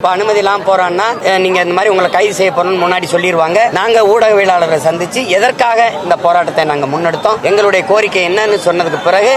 இப்போ அனுமதி இல்லாம போறான்னா நீங்க இந்த மாதிரி உங்களை கைது செய்ய போறோம்னு முன்னாடி சொல்லிடுவாங்க நாங்க ஊடகவியலாளரை சந்திச்சு எதற்காக இந்த போராட்டத்தை நாங்க முன்னெடுத்தோம் எங்களுடைய கோரிக்கை என்னன்னு சொன்னதுக்கு பிறகு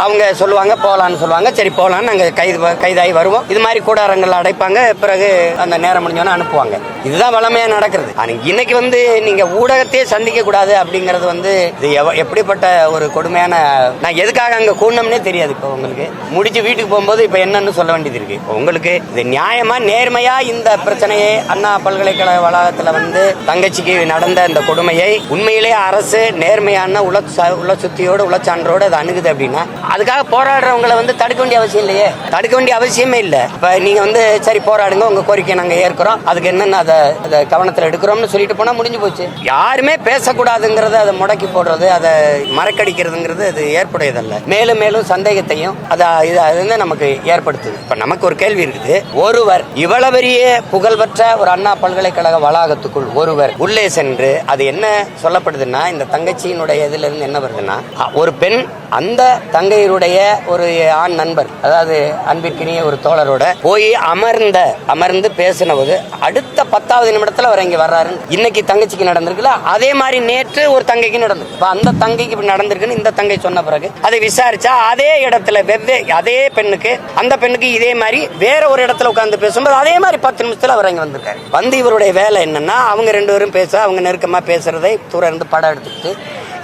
அவங்க சொல்லுவாங்க போகலான்னு சொல்லுவாங்க. சரி போலான்னு நாங்க கைது கைதாகி வருவோம். இது மாதிரி கூடாரங்கள் அடைப்பாங்க. பிறகு அந்த நேரம் முடிஞ்சோன்னு அனுப்புவாங்க. இதுதான் வளமையா நடக்கிறது. ஆனா இன்னைக்கு வந்து நீங்க ஊடகத்தையே சந்திக்க கூடாது அப்படிங்கிறது வந்து இது எவ- எப்படிப்பட்ட ஒரு கொடுமையான நான் எதுக்காக அங்க கூடணும்னே தெரியாது இப்போ உங்களுக்கு. முடிச்சு வீட்டுக்கு போகும்போது இப்போ என்னன்னு சொல்ல வேண்டியது இருக்கு. உங்களுக்கு இது நியாயமா நேர்மையா இந்த பிரச்சனையை அண்ணா பல்கலைக்கழக வளாகத்துல வந்து தங்கச்சிக்கு நடந்த இந்த கொடுமையை உண்மையிலே அரசு நேர்மையான உள ச- உள சுத்தியோடு உளச்சான்றோட அது அணுகுது அப்படின்னா அதுக்காக போராடுறவங்களை வந்து தடுக்க வேண்டிய அவசியம் இல்லையே? தடுக்க வேண்டிய அவசியமே இல்ல. இப்ப நீங்க வந்து சரி போராடுங்க. உங்க கோரிக்கை நாங்க ஏற்கிறோம். அதுக்கு என்னென்ன அதை அதை கவனத்துல எடுக்கிறோம்னு சொல்லிட்டு போனா முடிஞ்சு போச்சு. யாருமே பேசக்கூடாதுங்கிறத அதை முடக்கி போடுறது அதை மறக்கடிக்கிறதுங்கிறது அது ஏற்புடையதல்ல. மேலும் மேலும் சந்தேகத்தையும் அதை இது அது வந்து நமக்கு ஏற்படுத்துது. இப்ப நமக்கு ஒரு கேள்வி இருக்குது. ஒருவர் இவ்வளவு பெரிய புகழ்பெற்ற ஒரு அண்ணா பல்கலைக்கழக வளாகத்துக்குள் ஒருவர் உள்ளே சென்று அது என்ன சொல்லப்படுதுன்னா இந்த தங்கச்சியினுடைய இதுல இருந்து என்ன வருதுன்னா ஒரு பெண் அந்த தங்கையருடைய ஒரு ஆண் நண்பர் அதாவது அன்பிற்கினிய ஒரு தோழரோட போய் அமர்ந்த அமர்ந்து பேசின போது அடுத்த பத்தாவது நிமிடத்துல அவர் இங்க வர்றாரு. இன்னைக்கு தங்கச்சிக்கு நடந்திருக்குல்ல அதே மாதிரி நேற்று ஒரு தங்கைக்கு நடந்திருக்கு. அந்த தங்கைக்கு இப்படி நடந்திருக்குன்னு இந்த தங்கை சொன்ன பிறகு அதை விசாரிச்சா அதே இடத்துல வெவ்வே அதே பெண்ணுக்கு அந்த பெண்ணுக்கு இதே மாதிரி வேற ஒரு இடத்துல உட்கார்ந்து பேசும்போது அதே மாதிரி பத்து நிமிஷத்துல அவர் இங்க வந்திருக்காரு. வந்து இவருடைய வேலை என்னன்னா அவங்க ரெண்டு பேரும் பேச அவங்க நெருக்கமா பேசுறதை தூரம் இருந்து படம் எடுத்துக்கிட்டு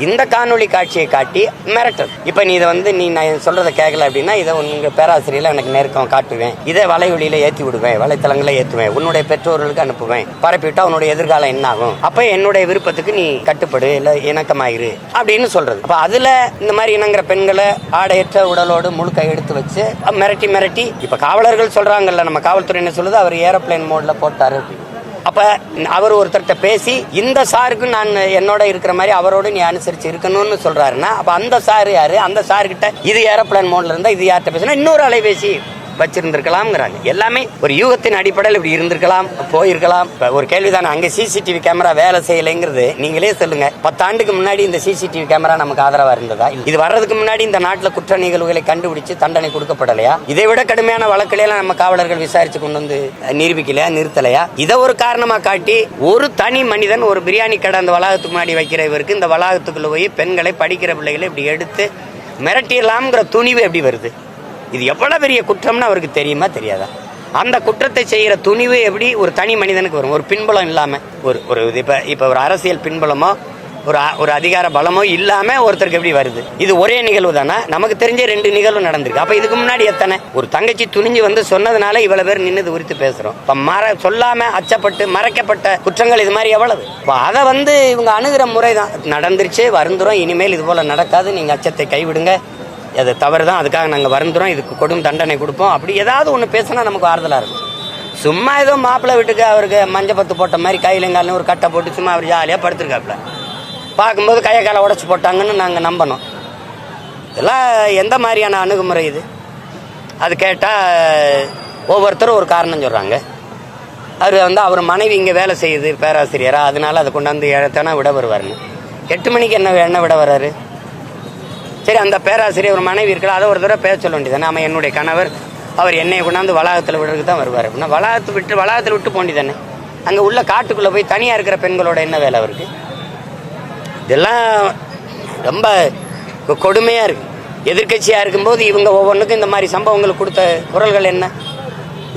இந்த காணொளி காட்சியை காட்டி மிரட்டல். இப்ப நீ இதை வந்து நீ நான் சொல்கிறத கேட்கல அப்படின்னா இதை உங்க பேராசிரியர்ல எனக்கு நெருக்கம் காட்டுவேன். இதை வலைவழியில ஏத்தி விடுவேன் வலைத்தளங்களை ஏத்துவேன் உன்னுடைய பெற்றோர்களுக்கு அனுப்புவேன். பரப்பிவிட்டா உன்னுடைய எதிர்காலம் என்ன ஆகும்? அப்ப என்னுடைய விருப்பத்துக்கு நீ கட்டுப்படு இல்ல இணக்கமாயிரு அப்படின்னு சொல்றது. அப்ப அதுல இந்த மாதிரி இணங்குற பெண்களை ஆடையற்ற உடலோடு முழுக்க எடுத்து வச்சு மிரட்டி மிரட்டி இப்ப காவலர்கள் சொல்றாங்கல்ல நம்ம காவல்துறை என்ன சொல்லுது? அவர் ஏரோப்ளேன் மோட்ல போட்டாரு அப்படின்னு. அப்ப அவர் ஒருத்தர்கிட்ட பேசி இந்த சாருக்கு நான் என்னோட இருக்கிற மாதிரி அவரோட நீ அனுசரிச்சு இருக்கணும்னு சொல்றாருன்னா அப்ப அந்த சார் யாரு? அந்த சார்கிட்ட இது ஏரோப்ளேன் மோட்ல இருந்தா இது யார்கிட்ட பேசினா இன்னொரு அலைபேசி வச்சிருந்திருக்கலாம்ங்கிறாங்க. எல்லாமே ஒரு யூகத்தின் அடிப்படையில் இப்படி இருந்திருக்கலாம் போயிருக்கலாம். ஒரு கேள்விதானே அங்கே சிசிடிவி கேமரா வேலை செய்யலைங்கிறது? நீங்களே சொல்லுங்க. பத்தாண்டுக்கு முன்னாடி இந்த சிசிடிவி கேமரா நமக்கு ஆதரவா இருந்ததா? இது வர்றதுக்கு முன்னாடி இந்த நாட்டில் குற்ற நிகழ்வுகளை கண்டுபிடிச்சு தண்டனை கொடுக்கப்படலையா? இதை விட கடுமையான வழக்குலையெல்லாம் நம்ம காவலர்கள் விசாரிச்சு கொண்டு வந்து நிரூபிக்கலையா நிறுத்தலையா? இதை ஒரு காரணமா காட்டி ஒரு தனி மனிதன் ஒரு பிரியாணி கடை அந்த வளாகத்துக்கு முன்னாடி வைக்கிற இவருக்கு இந்த வளாகத்துக்குள்ள போய் பெண்களை படிக்கிற பிள்ளைகளை இப்படி எடுத்து மிரட்டிடலாம்ங்கிற துணிவு எப்படி வருது? இது எவ்வளோ பெரிய குற்றம்னு அவருக்கு தெரியுமா தெரியாதா? அந்த குற்றத்தை செய்கிற துணிவு எப்படி ஒரு தனி மனிதனுக்கு வரும்? ஒரு பின்பலம் இல்லாமல் ஒரு ஒரு இது இப்போ இப்போ ஒரு அரசியல் பின்பலமோ ஒரு ஒரு அதிகார பலமோ இல்லாமல் ஒருத்தருக்கு எப்படி வருது? இது ஒரே நிகழ்வு தானே? நமக்கு தெரிஞ்ச ரெண்டு நிகழ்வு நடந்திருக்கு. அப்போ இதுக்கு முன்னாடி எத்தனை? ஒரு தங்கச்சி துணிஞ்சு வந்து சொன்னதுனால இவ்வளோ பேர் நின்று உரித்து பேசுகிறோம் இப்போ மற சொல்லாமல் அச்சப்பட்டு மறைக்கப்பட்ட குற்றங்கள் இது மாதிரி எவ்வளவு? இப்போ அதை வந்து இவங்க அணுகிற முறை தான் நடந்துருச்சு வருந்துரும் இனிமேல் இது போல் நடக்காது. நீங்கள் அச்சத்தை கைவிடுங்க. அது தவறு தான் அதுக்காக நாங்கள் வருந்துறோம் இதுக்கு கொடும் தண்டனை கொடுப்போம். அப்படி ஏதாவது ஒன்று பேசினா நமக்கு ஆறுதலாக இருக்கும். சும்மா ஏதோ மாப்பிள்ளை வீட்டுக்கு அவருக்கு மஞ்சள் பத்து போட்ட மாதிரி கையிலங்காலும் ஒரு கட்டை போட்டு சும்மா அவர் ஜாலியாக படுத்திருக்காப்புல. பார்க்கும்போது கையை காலை உடச்சி போட்டாங்கன்னு நாங்கள் நம்பணும். இதெல்லாம் எந்த மாதிரியான அணுகுமுறை இது? அது கேட்டால் ஒவ்வொருத்தரும் ஒரு காரணம் சொல்கிறாங்க அவர் வந்து அவர் மனைவி இங்கே வேலை செய்யுது பேராசிரியராக அதனால அதை கொண்டாந்து ஏழத்தானா விட வருவாருன்னு. எட்டு மணிக்கு என்ன என்ன விட வர்றாரு? சரி அந்த பேராசிரியர் ஒரு மனைவி இருக்கல அதை ஒரு தடவை பேச சொல்ல வேண்டியதானே ஆமாம் என்னுடைய கணவர் அவர் என்னை கொண்டாந்து வளாகத்தில் விடுறதுக்கு தான் வருவார். அப்படின்னா வளாகத்தை விட்டு வளாகத்தில் விட்டு போண்டிதானே அங்கே உள்ள காட்டுக்குள்ளே போய் தனியாக இருக்கிற பெண்களோட என்ன வேலை அவருக்கு? இதெல்லாம் ரொம்ப கொடுமையாக இருக்குது இருக்கு இருக்கும்போது இவங்க ஒவ்வொன்றுக்கும் இந்த மாதிரி சம்பவங்களுக்கு கொடுத்த குரல்கள் என்ன?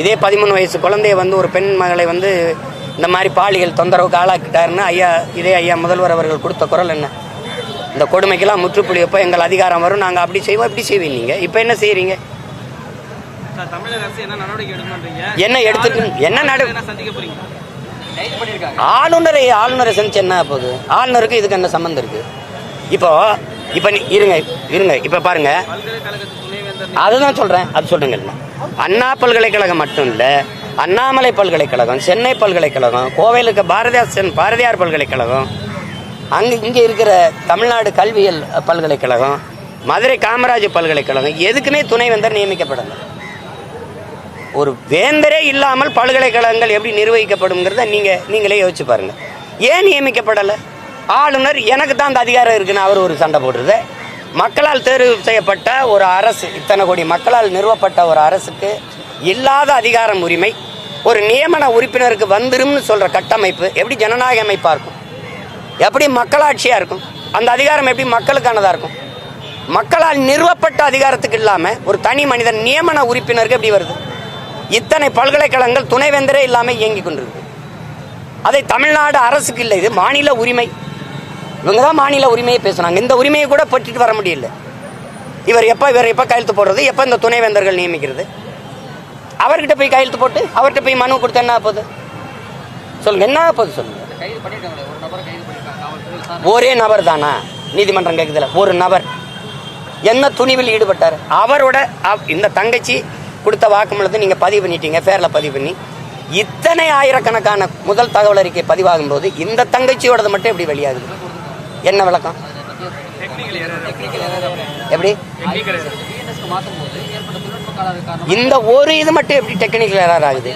இதே பதிமூணு வயசு குழந்தைய வந்து ஒரு பெண் மகளை வந்து இந்த மாதிரி பாலியல் தொந்தரவுக்கு ஆளாக்கிட்டாருன்னு ஐயா இதே ஐயா முதல்வர் அவர்கள் கொடுத்த குரல் என்ன? இந்த கொடுமைக்கெல்லாம் முற்றுப்புள்ளி வைப்போம் எங்கள் அதிகாரம் வரும் நாங்கள் அப்படி செய்வோம் இப்படி செய்வீங்க நீங்க. இப்போ என்ன செய்றீங்க? சார், தமிழக அரசு என்ன எடுத்துட்டு என்ன நடு ஆளுநரை ஆளுநரை சந்திச்சு என்ன போகுது ஆளுநருக்கு இதுக்கு என்ன சம்மந்தம் இருக்கு? இப்போ இப்போ நீ இருங்க இருங்க இப்போ பாருங்க. அதுதான் சொல்றேன் அது சொல்லுங்க அண்ணா பல்கலைக்கழகம் மட்டும் இல்ல அண்ணாமலை பல்கலைக்கழகம் சென்னை பல்கலைக்கழகம் கோவையில் இருக்க பாரதியார் சென் பாரதியார் பல்கலைக்கழகம் அங்கே இங்கே இருக்கிற தமிழ்நாடு கல்வியல் பல்கலைக்கழகம் மதுரை காமராஜ் பல்கலைக்கழகம் எதுக்குமே துணைவேந்தர் நியமிக்கப்படலை. ஒரு வேந்தரே இல்லாமல் பல்கலைக்கழகங்கள் எப்படி நிர்வகிக்கப்படுங்கிறத நீங்கள் நீங்களே யோசிச்சு பாருங்கள் ஏன் நியமிக்கப்படலை? ஆளுநர் எனக்கு தான் அந்த அதிகாரம் இருக்குன்னு அவர் ஒரு சண்டை போடுறது மக்களால் தேர்வு செய்யப்பட்ட ஒரு அரசு இத்தனை கோடி மக்களால் நிறுவப்பட்ட ஒரு அரசுக்கு இல்லாத அதிகாரம் உரிமை ஒரு நியமன உறுப்பினருக்கு வந்துரும்னு சொல்கிற கட்டமைப்பு எப்படி ஜனநாயக அமைப்பாக இருக்கும்? எப்படி மக்களாட்சியாக இருக்கும்? அந்த அதிகாரம் எப்படி மக்களுக்கானதாக இருக்கும்? மக்களால் நிறுவப்பட்ட அதிகாரத்துக்கு இல்லாமல் ஒரு தனி மனிதன் நியமன உறுப்பினருக்கு எப்படி வருது? இத்தனை பல்கலைக்கழகங்கள் துணைவேந்தரே இல்லாமல் இயங்கி கொண்டிருக்கு. அதை தமிழ்நாடு அரசுக்கு இல்லை இது மாநில உரிமை. இவங்க தான் மாநில உரிமையை பேசுனாங்க. இந்த உரிமையை கூட பற்றிட்டு வர முடியல. இவர் எப்போ இவர் எப்போ கையெழுத்து போடுறது? எப்போ இந்த துணைவேந்தர்கள் நியமிக்கிறது? அவர்கிட்ட போய் கையெழுத்து போட்டு அவர்கிட்ட போய் மனு கொடுத்தா என்ன போகுது? சொல்லுங்க என்ன போகுது சொல்லுங்க கைது பண்ணிருக்காங்க ஒரு நபரை கைது பண்ணிருக்காங்க காவல்துறை விசாரணை ஒரே நபர் தானா? நீதிமன்றம் கேட்குதுல ஒரு நபர். என்ன துணிவில் ஈடுபட்டார்? அவரோட இந்த தங்கச்சி கொடுத்த வாக்குமூலத்தை நீங்கள் பதிவு பண்ணிட்டீங்க ஃபேரில் பதிவு பண்ணி. இத்தனை ஆயிரக்கணக்கான முதல் தகவல் அறிக்கை பதிவாகும் போது இந்த தங்கச்சியோடது மட்டும் எப்படி வெளியாகுது? என்ன விளக்கம்? எப்படி? இந்த ஒரு இது மட்டும் எப்படி டெக்னிக்கல் எரர் ஆகுது?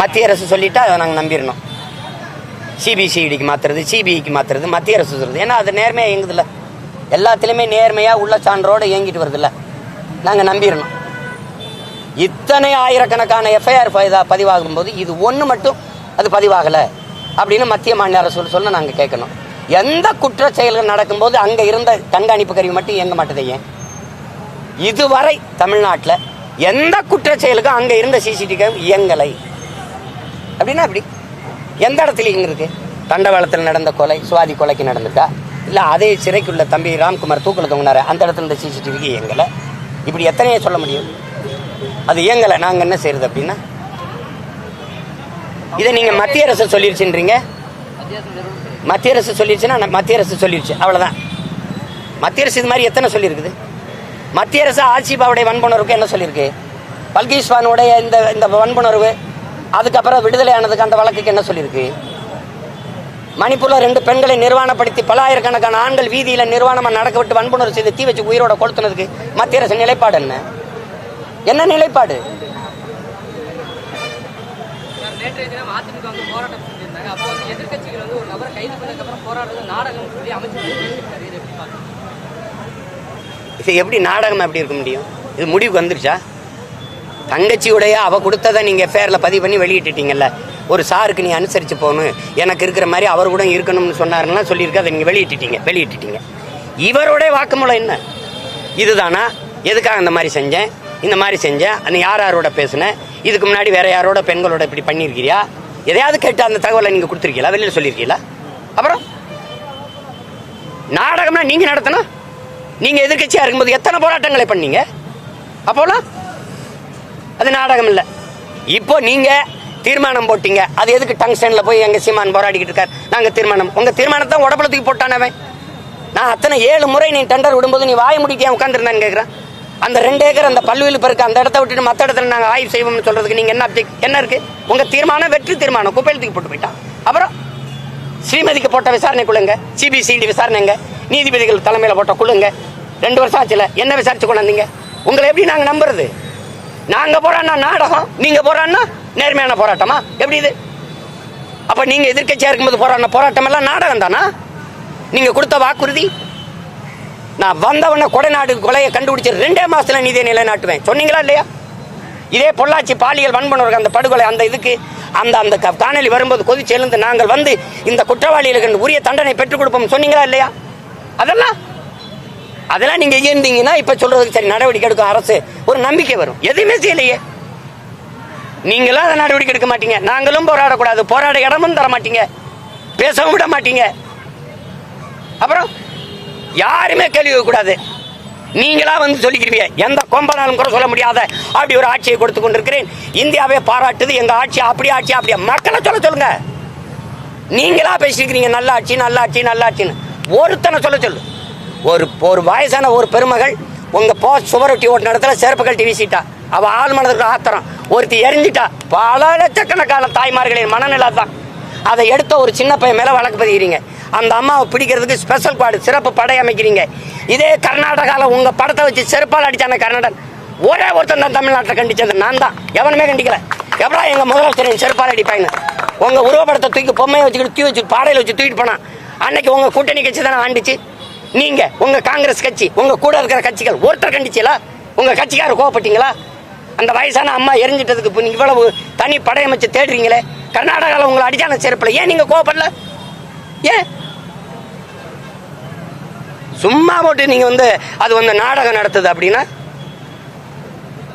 மத்திய அரசு சொல்லியிருக்கு. சொல்லிட்டா அதை நாங்கள் நம்பிடணும். சிபிசிஐடிக்கு மாத்துறது சிபிஐக்கு மாத்துறது மத்திய அரசு சொல்றது. ஏன்னா அது நேர்மையாக இயங்குதில்ல. எல்லாத்துலேயுமே நேர்மையாக உள்ள சான்றோடு இயங்கிட்டு வருதுல்ல. நாங்கள் நம்பிடணும். இத்தனை ஆயிரக்கணக்கான எஃப்ஐஆர் பதிவாகும் போது இது ஒன்று மட்டும் அது பதிவாகலை அப்படின்னு மத்திய மாநில அரசு சொல்ல நாங்கள் கேட்கணும். எந்த குற்ற செயல்கள் நடக்கும்போது அங்கே இருந்த கண்காணிப்பு கருவி மட்டும் இயங்க மாட்டேது ஏன்? இதுவரை தமிழ்நாட்டில் எந்த குற்ற செயலுக்கும் அங்கே இருந்த சிசிடிவி இயங்கலை. அப்படின்னா அப்படி. எந்த இடத்துலையும் இருக்கு? தண்டவாளத்தில் நடந்த கொலை சுவாதி கொலைக்கு நடந்துட்டா இல்லை அதே சிறைக்குள்ள தம்பி ராம்குமார் தூக்கில் தொங்கினாரு? அந்த இடத்துல இந்த சிசிடிவிக்கு இயங்கலை. இப்படி எத்தனையே சொல்ல முடியும். அது இயங்கலை. நாங்கள் என்ன செய்யறது அப்படின்னா? இதை நீங்கள் மத்திய அரசு சொல்லிருச்சுன்றீங்க? மத்திய அரசு நிறுவனம் மத்திய அரசு சொல்லிருச்சுன்னா மத்திய அரசு சொல்லிருச்சு. அவ்வளோதான் மத்திய அரசு இது மாதிரி எத்தனை சொல்லியிருக்குது? மத்திய அரசு ஆட்சிபாவுடைய வன்புணர்வுக்கு என்ன சொல்லியிருக்கு? பல்கீஸ்வானுடைய இந்த இந்த வன்புணர்வு அதுக்கப்புறம் விடுதலை ஆனதுக்கு அந்த வழக்குக்கு என்ன சொல்லியிருக்கு? மணிப்பூர்ல ரெண்டு பெண்களை நிர்வாணப்படுத்தி பலாயிரக்கணக்கான ஆண்கள் வீதியில நிர்வாணமா நடக்க விட்டு வன்புணர்வு செய்து தீ வச்சு உயிரோட கொளுத்துனதுக்கு மத்திய அரசு நிலைப்பாடு என்ன? என்ன நிலைப்பாடு? இது எப்படி நாடகம் எப்படி இருக்க முடியும்? இது முடிவுக்கு வந்துருச்சா? தங்கச்சியுடைய அவ கொடுத்ததை நீங்க ஃபேரில் பதிவு பண்ணி வெளியிட்டுட்டீங்கல்ல. ஒரு சாருக்கு நீ அனுசரிச்சு போகணும். எனக்கு இருக்கிற மாதிரி அவர் கூட இருக்கணும்னு சொன்னாருன்னா சொல்லியிருக்க அதை நீங்க வெளியிட்டுட்டீங்க வெளியிட்டுட்டீங்க. இவருடைய வாக்குமூலம் என்ன? இதுதானா? எதுக்காக இந்த மாதிரி செஞ்சேன்? இந்த மாதிரி செஞ்சேன். அந்த யார் யாரோட பேசினேன் இதுக்கு முன்னாடி வேற யாரோட பெண்களோட இப்படி பண்ணியிருக்கிறியா? எதையாவது கேட்டு அந்த தகவலை நீங்க கொடுத்துருக்கீங்களா? வெளியில் சொல்லியிருக்கீங்களா? அப்புறம்? நாடகம்னா நீங்க நடத்தணும். நீங்க எதிர்க்கட்சியா இருக்கும்போது எத்தனை போராட்டங்களை பண்ணீங்க? அப்போலாம் அது நாடகம் இல்லை இப்போ நீங்க தீர்மானம் போட்டீங்க. அது எதுக்கு டங்ஸ்டன்ல போய் எங்க சீமான் போராடிக்கிட்டு இருக்கார்? நாங்க தீர்மானம். உங்க தீர்மானத்தை உடம்புலத்துக்கு போட்டானவன் நான் அத்தனை ஏழு முறை நீ டெண்டர் விடும்போது நீ வாய முடிக்க உட்காந்துருந்தான்னு கேட்குறேன் அந்த ரெண்டு ஏக்கர் அந்த பல்வேலு பெருக்கு அந்த இடத்த விட்டுட்டு மற்ற இடத்துல நாங்கள் ஆய்வு செய்வோம்னு சொல்றதுக்கு நீங்க என்ன அப்ஜெக்ட் என்ன இருக்கு? உங்க தீர்மானம் வெற்றி தீர்மானம். குப்பையத்துக்கு போட்டு போயிட்டான். அப்புறம் ஸ்ரீமதிக்கு போட்ட விசாரணை குழுங்க. சிபிசிடி விசாரணைங்க. நீதிபதிகள் தலைமையில் போட்ட குழுங்க. ரெண்டு வருஷம் ஆச்சுல. என்ன விசாரிச்சு கொண்டாந்தீங்க உங்களை எப்படி நாங்கள் நம்புறது? நாங்க போறான்னா நாடகம். நீங்க போறான்னா நேர்மையான போராட்டமா? எப்படி இது? அப்ப நீங்க எதிர்க்கட்சியா இருக்கும்போது போராடின போராட்டம் எல்லாம் நாடகம் தானா? நீங்க கொடுத்த வாக்குறுதி? நான் வந்தவன கொடைநாடு கொலையை கண்டுபிடிச்சி ரெண்டே மாசத்துல நீதியை நிலைநாட்டுவேன். சொன்னீங்களா இல்லையா? இதே பொள்ளாச்சி பாலியல் வன்பனருக்கு அந்த படுகொலை அந்த இதுக்கு அந்த அந்த க- வரும்போது கொதிச்சு எழுந்து நாங்கள் வந்து இந்த குற்றவாளிகளுக்கு உரிய தண்டனை பெற்றுக் கொடுப்போம் சொன்னீங்களா இல்லையா? அதெல்லாம் அதெல்லாம் நீங்க இருந்தீங்கன்னா இப்ப சொல்றதுக்கு சரி நடவடிக்கை எடுக்கும். அரசு ஒரு நம்பிக்கை வரும். எதுவுமே செய்யலையே. நீங்களும் அதை நடவடிக்கை எடுக்க மாட்டீங்க. நாங்களும் போராடக்கூடாது. போராட இடமும் தர மாட்டீங்க. பேசவும் விட மாட்டீங்க. அப்புறம் யாருமே கேள்வி கூடாது நீங்களா வந்து சொல்லிக்கிறீங்க. எந்த கொம்பனாலும் கூட சொல்ல முடியாத அப்படி ஒரு ஆட்சியை கொடுத்து கொண்டிருக்கிறேன். இந்தியாவே பாராட்டுது. எங்க ஆட்சி அப்படி ஆட்சி அப்படியே மக்களை சொல்ல சொல்லுங்க. நீங்களா பேசிக்கிறீங்க. நல்ல ஆட்சி நல்ல ஆட்சி நல்ல ஆட்சின்னு ஒருத்தனை சொல்ல சொல்லு. ஒரு ஒரு வயசான ஒரு பெருமகள் உங்க போ சுவரொட்டி ஓட்டு இடத்துல செருப்புகள் கழட்டி வீசிட்டா. அவ ஆள் மனதுக்கு ஆத்திரம். ஒருத்தி எரிஞ்சிட்டா. பல லட்சக்கணக்கான தாய்மார்களின் மனநிலை தான். அதை எடுத்த ஒரு சின்ன பையன் மேல வழக்கு பதிக்கிறீங்க. அந்த அம்மாவை பிடிக்கிறதுக்கு ஸ்பெஷல் குவாடு சிறப்பு படை அமைக்கிறீங்க. இதே கர்நாடகாவில் உங்க படத்தை வச்சு செருப்பால் அடிச்சான கர்நாடன். ஒரே ஒருத்தன் தான் தமிழ்நாட்டில் கண்டிச்சது. நான் தான். எவனுமே கண்டிக்கல. எவ்வளோ எங்க முதலமைச்சரின் செருப்பால் அடிப்பாங்க உங்க உருவப்படத்தை தூக்கி பொம்மையை வச்சுக்கிட்டு தூக்கி வச்சு பாடையில் வச்சு தூக்கிட்டு போனான். அன்னைக்கு உங்க கூட்டணி கட்சி தானே ஆண்டுச்சு. நீங்க உங்க காங்கிரஸ் கட்சி உங்க கூட இருக்கிற கட்சிகள் ஒருத்தர் கண்டிச்சீங்களா உங்க கட்சிக்காரர் கோவப்பட்டீங்களா? அந்த வயசான அம்மா எரிஞ்சிட்டதுக்கு இப்போ நீங்கள் இவ்வளவு தனி படையமைச்சு தேடுறீங்களே கர்நாடகாவில் உங்களை அடிச்சான சேர்ப்பில் ஏன் நீங்க கோவப்படல? ஏன்? சும்மா போட்டு நீங்க வந்து அது வந்து நாடகம் நடத்துது அப்படின்னா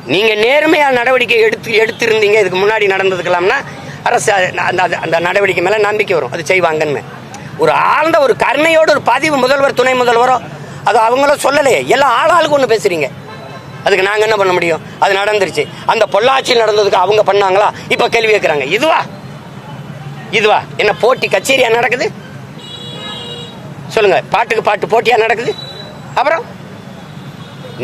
நீங்க நேர்மையா நடவடிக்கை எடுத்து எடுத்திருந்தீங்க இதுக்கு முன்னாடி நடந்ததுக்கலாம்னா அரசு அந்த அந்த- அந்த நடவடிக்கை மேல நம்பிக்கை வரும் அது செய்வாங்கன்னு ஒரு ஆழ்ந்த ஒரு கருணையோட ஒரு பதிவு முதல்வர் துணை முதல்வரோ அது அவங்களும் சொல்லலையே. எல்லாம் ஆளாளுக்கு ஒன்று பேசுறீங்க. அதுக்கு நாங்கள் என்ன பண்ண முடியும்? அது நடந்துருச்சு. அந்த பொள்ளாச்சியில் நடந்ததுக்கு அவங்க பண்ணாங்களா? இப்போ கேள்வி கேட்குறாங்க இதுவா? இதுவா? என்ன போட்டி கச்சேரியா நடக்குது? சொல்லுங்க. பாட்டுக்கு பாட்டு போட்டியா நடக்குது? அப்புறம்?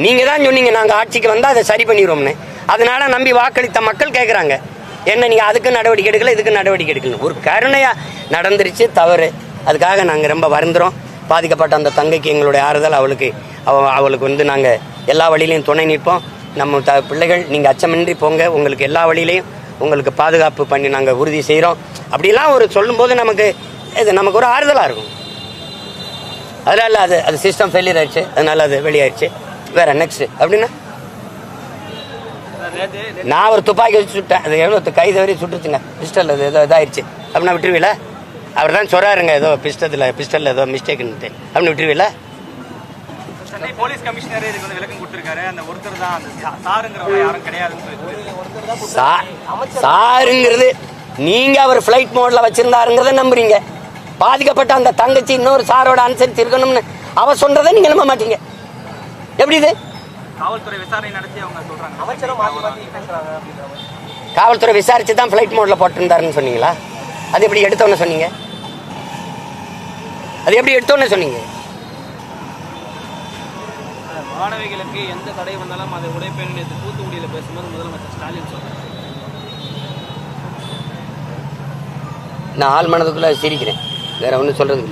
நீங்க தான் சொன்னீங்க நாங்கள் ஆட்சிக்கு வந்தால் அதை சரி பண்ணிடுவோம்னு அதனால நம்பி வாக்களித்த மக்கள் கேட்குறாங்க என்ன நீங்கள் அதுக்கு நடவடிக்கை எடுக்கல இதுக்கு நடவடிக்கை எடுக்கல ஒரு கருணையா நடந்துருச்சு தவறு. அதுக்காக நாங்கள் ரொம்ப வருந்துறோம். பாதிக்கப்பட்ட அந்த தங்கைக்கு எங்களுடைய ஆறுதல். அவளுக்கு அவ அவளுக்கு வந்து நாங்கள் எல்லா வழியிலையும் துணை நிற்போம். நம்ம த பிள்ளைகள் நீங்கள் அச்சமின்றி போங்க. உங்களுக்கு எல்லா வழியிலையும் உங்களுக்கு பாதுகாப்பு பண்ணி நாங்கள் உறுதி செய்கிறோம் அப்படிலாம் ஒரு சொல்லும்போது நமக்கு இது நமக்கு ஒரு ஆறுதலாக இருக்கும். அதனால் அது அது சிஸ்டம் ஃபெயிலியர் ஆயிடுச்சு. அதனால் அது வெளியாயிடுச்சு. வேற நெக்ஸ்ட் அப்படின்னா? நான் ஒரு துப்பாக்கி வச்சு சுட்டேன். அது எவ்வளோ கை தவறி சுட்டுருச்சுங்க பிஸ்டல் அது ஏதோ இதாயிருச்சு அப்படின்னா விட்டுருவீல அவர் தான் சொல்றாருங்க ஏதோ பிஸ்டத்தில் பிஸ்டலில் ஏதோ மிஸ்டேக்குன்ட்டு அப்படின்னு விட்டுருவீல சென்னை போலீஸ் கமிஷனர் இதுக்கு வந்து விளக்கம் கொடுத்திருக்காரு. அந்த ஒருத்தர் தான் அந்த சா- சாருங்கிறவங்க யாரும் கிடையாதுன்னு சொல்லிட்டு. சா சாருங்கிறது நீங்க அவர் ஃப்ளைட் மோட்ல வச்சிருந்தாருங்கிறத நம்புறீங்க. பாதிக்கப்பட்ட அந்த தங்கச்சி இன்னொரு சாரோட அனுசரித்து இருக்கணும்னு அவ சொல்றதை நீங்க நம்ப மாட்டீங்க. எப்படி இது? காவல்துறை விசாரணை நடத்தி அவங்க சொல்றாங்க. அமைச்சரும் மாத்தி மாத்தி பேசுறாங்க காவல்துறை விசாரிச்சு தான் ஃப்ளைட் மோட்ல போட்டிருந்தாருன்னு சொன்னீங்களா? அது எப்படி எடுத்தோன்னு சொன்னீங்க? அது எப்படி எடுத்தோன்னு சொன்னீங்க? மாணவிகளுக்கு எந்த தடை வந்தாலும் அதை உடைப்பேன் நேற்று தூத்துக்குடியில் பேசும்போது முதலமைச்சர் ஸ்டாலின் சொன்னார் நான் ஆள் மனதுக்குள்ள சிரிக்கிறேன். வேற ஒன்றும் சொல்றதுக்கு இல்லை.